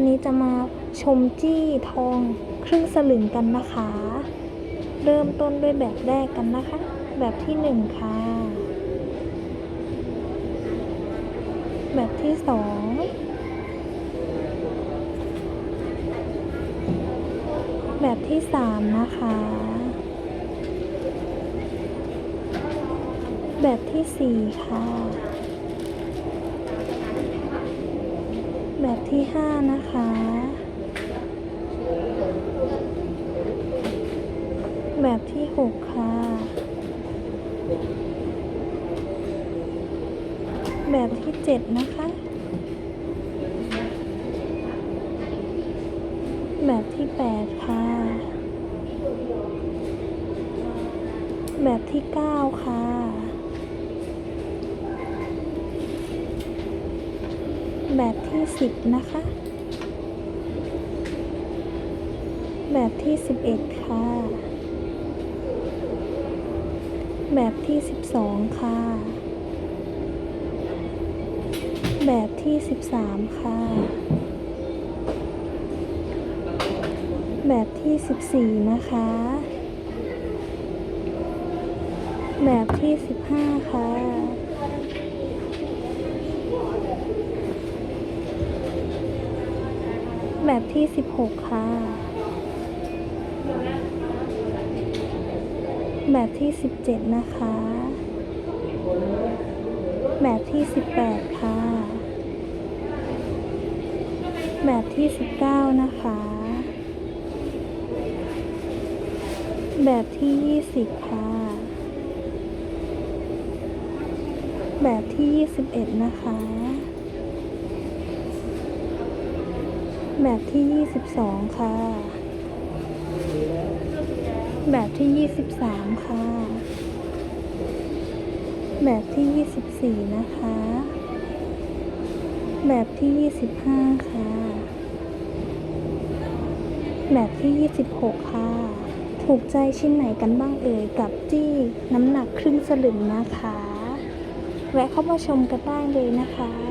วันนี้จะมาชมจี้ทองครึ่งสลึงกันนะคะ เริ่มต้นด้วยแบบแรกกันนะคะ แบบที่หนึ่งค่ะ แบบที่สองแบบที่สามนะคะ แบบที่สี่ค่ะ แบบที่ห้านะคะ แบบที่หกค่ะ แบบที่เจ็ดนะคะ แบบที่แปดค่ะ แบบที่เก้าค่ะ แบบที่สิบนะคะ แบบที่สิบเอ็ดค่ะ แบบที่สิบสองค่ะ แบบที่สิบสามค่ะ แบบที่สิบสี่นะคะ แบบที่สิบห้าค่ะ แบบที่สิบหกค่ะ แบบที่สิบเจ็ดนะคะ แบบที่สิบแปดค่ะ แบบที่สิบเก้านะคะ แบบที่ยี่สิบค่ะ แบบที่ยี่สิบเอ็ดนะคะ แบบที่ยี่สิบสองค่ะ แบบที่ยี่สิบสามค่ะ แบบที่ยี่สิบสี่นะคะ แบบที่ยี่สิบห้าค่ะ แบบที่ยี่สิบหกค่ะ ถูกใจชิ้นไหนกันบ้างเอ่ยกับจี้น้ำหนักครึ่งสลึงนะคะ แวะเข้ามาชมกันได้เลยนะคะ